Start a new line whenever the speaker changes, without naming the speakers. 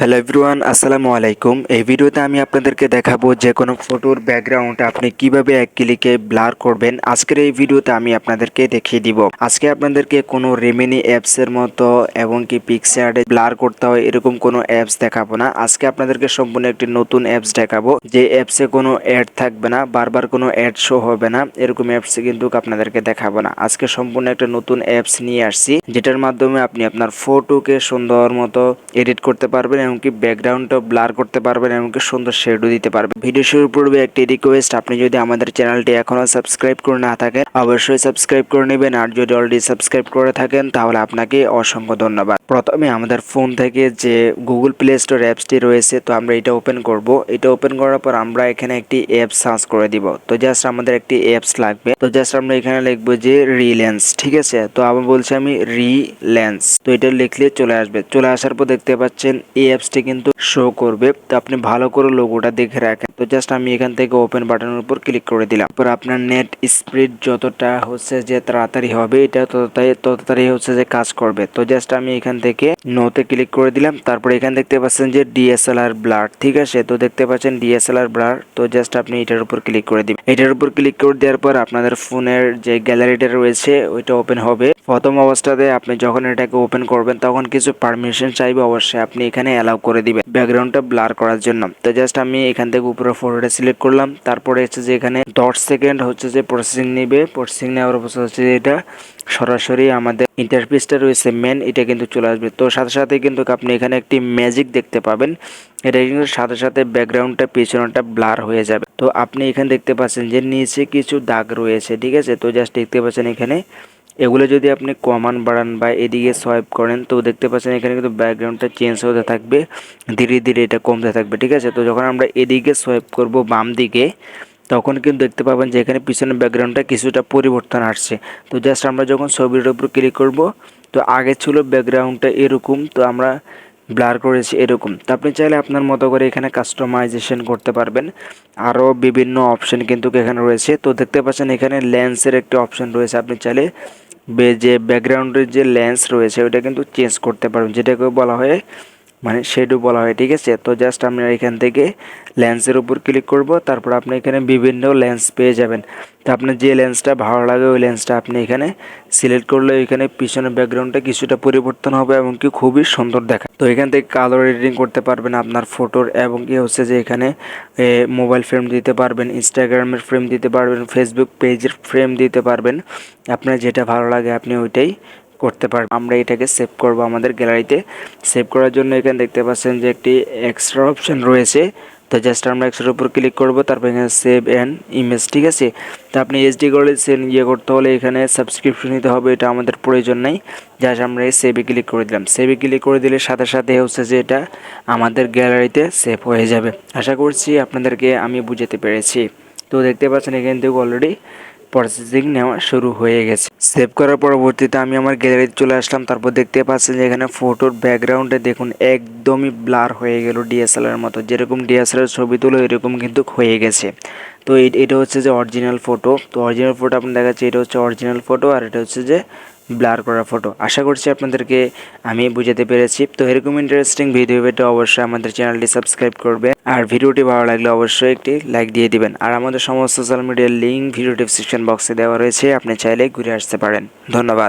Hello everyone আসসালামু আলাইকুম। এই ভিডিওতে আমি আপনাদেরকে দেখাবো যে কোনো ফটোর ব্যাকগ্রাউন্ড আপনি কীভাবে এক ক্লিকে ব্লার করবেন। আজকের এই ভিডিওতে আমি আপনাদেরকে দেখিয়ে দিব। আজকে আপনাদেরকে কোনো রেমিনি অ্যাপসের মতো এবং কি পিক্সারে ব্লার করতে হয় এরকম কোনো অ্যাপস দেখাবো না। আজকে আপনাদেরকে সম্পূর্ণ একটি নতুন অ্যাপস দেখাবো। যে অ্যাপসে কোনো অ্যাড থাকবে না, বারবার কোনো অ্যাড শো হবে না, এরকম অ্যাপস কিন্তু আপনাদেরকে দেখাবো না। আজকে সম্পূর্ণ একটা নতুন অ্যাপস নিয়ে আসছি, যেটার মাধ্যমে আপনি আপনার ফটোকে সুন্দর মতো এডিট করতে পারবেন এমনকি ব্যাকগ্রাউন্ডটা ব্লার করতে পারবেন, এমনকি সুন্দর শেডও দিতে পারবেন। ভিডিও শুরু পূর্বে একটি রিকোয়েস্ট আপনি যদি আমাদের চ্যানেলটি এখনও সাবস্ক্রাইব করে না থাকেন, অবশ্যই সাবস্ক্রাইব করে নেবেন, আর যদি অলরেডি সাবস্ক্রাইব করে থাকেন, তাহলে আপনাকে অসংখ্য ধন্যবাদ। প্রথমে আমাদের ফোন থেকে যে গুগল প্লে স্টোর অ্যাপসটি রয়েছে, তো আমরা এটা ওপেন করব। এটা ওপেন করার পর আমরা এখানে একটি অ্যাপ সার্চ করে দিব। তো জাস্ট আমাদের একটি অ্যাপস লাগবে। তো জাস্ট আমরা এখানে লিখব যে রিলেন্স ঠিক আছে? তো আমি বলছি আমি রিলেন্স তো এটা লিখলে চলে আসবে। চলে আসার পর দেখতে পাচ্ছেন এই অ্যাপসটি কিন্তু শো করবে। তো আপনি ভালো করে লোগোটা দেখে রাখেন। তো জাস্ট আমি এখান থেকে ওপেন বাটনের উপর ক্লিক করে দিলাম। তারপর আপনার নেট স্পিড যতটা হচ্ছে যে তাড়াতাড়ি হবে, এটা ততটাই ততটাই হচ্ছে যে কাজ করবে। তো জাস্ট আমি এখান থেকে নোতে ক্লিক করে দিলাম। তারপর এখানে দেখতে পাচ্ছেন যে ডিএসএলআর ব্লার ঠিক আছে? তো দেখতে পাচ্ছেন ডিএসএলআর ব্লার তো জাস্ট আপনি এটার উপর ক্লিক করে দিবেন। এটার উপর ক্লিক করে দেওয়ার পর আপনাদের ফোনের যে গ্যালারিটা রয়েছে, ওইটা ওপেন হবে। প্রথম অবস্থাতে আপনি যখন এটাকে ওপেন করবেন, তখন কিছু পারমিশন চাইবে অবশ্যই আপনি এখানে অ্যালাউ করে দিবেন ব্যাকগ্রাউন্ডটা ব্লার করার জন্য। তো জাস্ট আমি এখান থেকে উপরে ফটোটা সিলেক্ট করলাম। তারপরে হচ্ছে যে এখানে দশ সেকেন্ড হচ্ছে যে প্রসেসিং নেবে। প্রসেসিং নেওয়ার পর হচ্ছে যে এটা সরাসরি আমাদের ইন্টারফেসটা রয়েছে মেন এটা কিন্তু চলে আসবে। তো সাথে সাথে কিন্তু আপনি এখানে একটি ম্যাজিক দেখতে পাবেন। এটা কিন্তু সাথে সাথে ব্যাকগ্রাউন্ডটা পেছনটা ব্লার হয়ে যাবে। তো আপনি এখানে দেখতে পাচ্ছেন যে নিচে কিছু দাগ রয়েছে, ঠিক আছে? তো জাস্ট দেখতে পাচ্ছেন এখানে এগুলো যদি আপনি কমান বাড়ান বা এদিকে সোয়াইপ করেন, তো দেখতে পাচ্ছেন এখানে কিন্তু ব্যাকগ্রাউন্ডটা চেঞ্জ হতে থাকবে, ধীরে ধীরে এটা কমতে থাকবে, ঠিক আছে? তো যখন আমরা এদিকে সোয়াইপ করব বাম দিকে, তখন কিন্তু দেখতে পাবেন যে এখানে পিছনের ব্যাকগ্রাউন্ডটা কিছুটা পরিবর্তন আসছে। তো জাস্ট আমরা যখন ছবির উপর ক্লিক করব, তো আগে ছিল ব্যাকগ্রাউন্ডটা এরকম, তো আমরা ব্লার করেছি এরকম। তো আপনি চাইলে আপনার মতো করে এখানে কাস্টমাইজেশন করতে পারবেন। আরও বিভিন্ন অপশন কিন্তু এখানে রয়েছে। তো দেখতে পাচ্ছেন এখানে লেন্সের একটি অপশন রয়েছে। আপনি চাইলে যে ব্যাকগ্রাউন্ডের যে লেন্স রয়েছে ওইটা কিন্তু চেঞ্জ করতে পারবেন। যেটাকে বলা হয় মানে শেডও বলা হয়, ঠিক আছে? তো জাস্ট আমরা এখান থেকে লেন্সের উপর ক্লিক করব, তারপর আপনি এখানে বিভিন্ন লেন্স পেয়ে যাবেন। তো আপনার যে লেন্সটা ভালো লাগে, ওই লেন্সটা আপনি এখানে সিলেক্ট করলে এখানে পিছনের ব্যাকগ্রাউন্ডটা কিছুটা পরিবর্তন হবে এবং কি খুবই সুন্দর দেখা। তো এখান থেকে কালার এডিটিং করতে পারবেন আপনার ফটোর এবং কি হচ্ছে যে এখানে মোবাইল ফ্রেম দিতে পারবেন ইনস্টাগ্রামের ফ্রেম দিতে পারবেন ফেসবুক পেজের ফ্রেম দিতে পারবেন। আপনার যেটা ভালো লাগে, আপনি ওইটাই করতে পারবেন আমরা এটাকে সেভ করব আমাদের গ্যালারিতে সেভ করার জন্য এখানে দেখতে পাচ্ছেন যে একটি এক্সট্রা অপশন রয়েছে। তো জাস্ট আমরা এক্সট্রার উপর ক্লিক করব, তারপর এখানে সেভ অ্যান্ড ইমেজ ঠিক আছে? তো আপনি এইচডি করে সেন ইয়ে করতে হলে এখানে সাবস্ক্রিপশন নিতে হবে, এটা আমাদের প্রয়োজন নেই। জাস্ট আমরা এই সেভে ক্লিক করে দিলাম। সেভে ক্লিক করে দিলে সাথে সাথে হচ্ছে যে এটা আমাদের গ্যালারিতে সেভ হয়ে যাবে। আশা করছি আপনাদেরকে আমি বুঝাতে পেরেছি। তো দেখতে পাচ্ছেন এখান থেকে অলরেডি প্রসেসিং নেওয়া শুরু হয়ে গেছে। সেভ করার পরবর্তীতে আমি আমার গ্যালারিতে চলে আসলাম। তারপর দেখতে পাচ্ছেন যে এখানে ফটোর ব্যাকগ্রাউন্ডে দেখুন, একদমই ব্লার হয়ে গেল ডিএসএলআর মতো। যেরকম ডিএসএলআর ছবি তুলো, এরকম কিন্তু হয়ে গেছে। তো এটা হচ্ছে যে অরিজিনাল ফটো তো অরিজিনাল ফটো আপনি দেখাচ্ছি, এটা হচ্ছে অরিজিনাল ফটো আর এটা হচ্ছে যে ব্লার করা ফটো আশা করছি আপনাদেরকে আমি বুঝাতে পেরেছি। তো এরকম ইন্টারেস্টিং ভিডিও পেতে অবশ্যই আমাদের চ্যানেলটি সাবস্ক্রাইব করবে। আর ভিডিওটি ভালো লাগলে অবশ্যই একটি লাইক দিয়ে দিবেন। আর আমাদের সমস্ত সোশ্যাল মিডিয়ার লিঙ্ক ভিডিও ডিসক্রিপশন বক্সে দেওয়া রয়েছে। আপনি চাইলে ঘুরে আসতে পারেন। ধন্যবাদ।